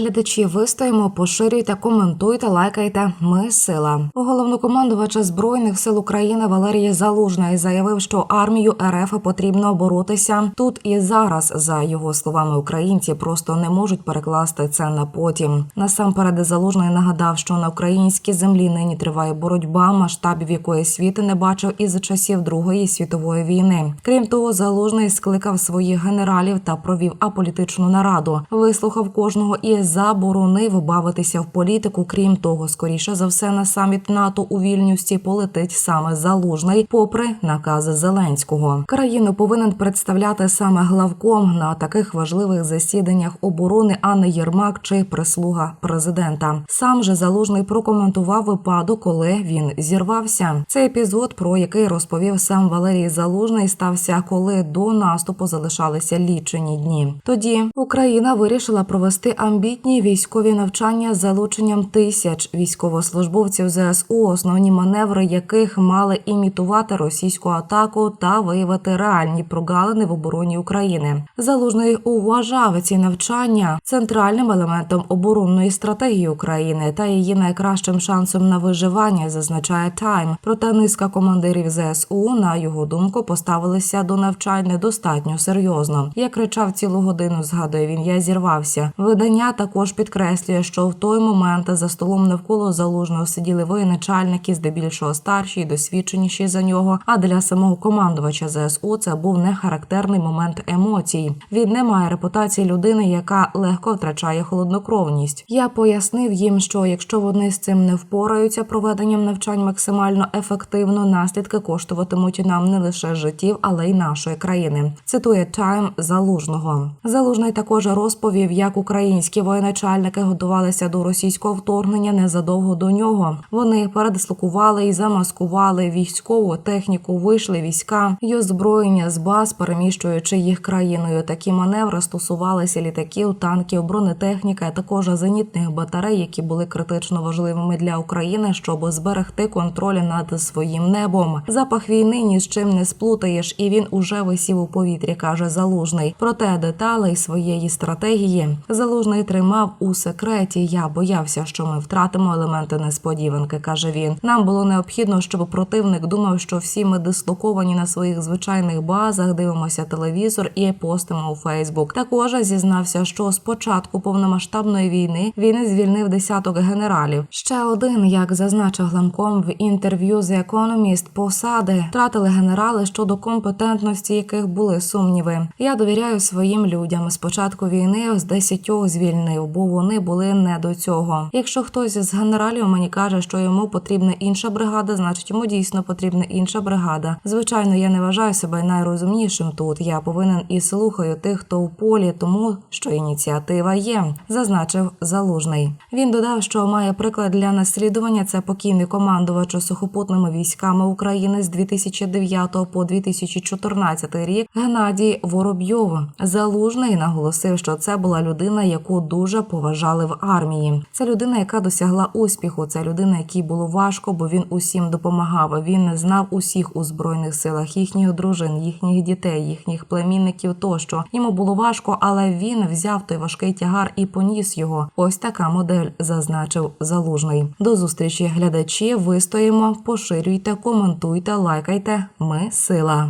глядачі, вистоїмо, поширюйте, коментуйте, лайкайте. Ми сила. Головнокомандувача збройних сил України Валерій Залужний заявив, що армію РФ потрібно боротися тут і зараз. За його словами, українці просто не можуть перекласти це на потім. Насамперед залужний нагадав, що на українській землі нині триває боротьба, масштабів якої світ не бачив із часів Другої світової війни. Крім того, залужний скликав своїх генералів та провів аполітичну нараду. Вислухав кожного і заборонив бавитися в політику. Крім того, скоріше за все на саміт НАТО у Вільнюсті полетить саме залужний, попри накази Зеленського. Країну повинен представляти саме главком на таких важливих засіданнях оборони, а не Єрмак чи прислуга президента. Сам же залужний прокоментував випадок, коли він зірвався. Цей епізод, про який розповів сам Валерій Залужний, стався, коли до наступу залишалися лічені дні. Тоді Україна вирішила провести амбітні військові навчання з залученням тисяч військовослужбовців ЗСУ, основні маневри яких мали імітувати російську атаку та виявити реальні прогалини в обороні України. Залужний вважав ці навчання центральним елементом оборонної стратегії України та її найкращим шансом на виживання, зазначає Тайм. Проте низка командирів ЗСУ, на його думку, поставилися до навчань недостатньо серйозно. Я кричав цілу годину. Згадує він, я зірвався. Видання також підкреслює, що в той момент за столом навколо залужного сиділи воєначальники, здебільшого старші і досвідченіші за нього. А для самого командувача ЗСУ це був не характерний момент емоцій. Він не має репутації людини, яка легко втрачає холоднокровність. Я пояснив їм, що якщо вони з цим не впораються, проведенням навчань максимально ефективно, наслідки коштуватимуть нам не лише життів, але й нашої країни. Цитує Тайм Залужного. Залужний також розповів, як українські воєначальники готувалися до російського вторгнення незадовго до нього. Вони передислокували і замаскували військову техніку, вийшли війська й озброєння з баз, переміщуючи їх країною. Такі маневри стосувалися літаків, танків, бронетехніки, а також зенітних батарей, які були критично важливими для України, щоб зберегти контроль над своїм небом. Запах війни ні з чим не сплутаєш, і він уже висів у повітрі, каже залужний. Проте деталей своєї стратегії залужний тримав у секреті. Я боявся, що ми втратимо елементи несподіванки, каже він. Нам було необхідно, щоб противник думав, що всі ми дислоковані на своїх звичайних базах, дивимося телевізор і постимо у Фейсбук. Також зізнався, що з початку повномасштабної війни він звільнив десяток генералів. Ще один, як зазначив гламком в інтерв'ю The Economist, посади втратили генерали щодо компетентності, яких були сумніви. Я довіряю своїм людям. З початку війни з десятьох звільнив, бо вони були не до цього. Якщо хтось з генералів мені каже, що йому потрібна інша бригада, значить йому дійсно потрібна інша бригада. Звичайно, я не вважаю себе найрозумнішим тут. Я повинен і слухаю тих, хто в полі, тому що ініціатива є, зазначив залужний. Він додав, що має приклад для наслідування. Це покійний командувач сухопутними військами України з 2009 по 2014 рік Геннадій Воробйов. Залужний наголосив, що це була людина, яку дуже поважали в армії. Це людина, яка досягла успіху. Це людина, якій було важко, бо він усім допомагав. Він не знав усіх у збройних силах, їхніх дружин, їхніх дітей, їхніх племінників. Тощо йому було важко, але він взяв той важкий тягар і поніс його. Ось така модель, зазначив залужний. До зустрічі глядачі. Вистоїмо, поширюйте, коментуйте, лайкайте. Ми сила.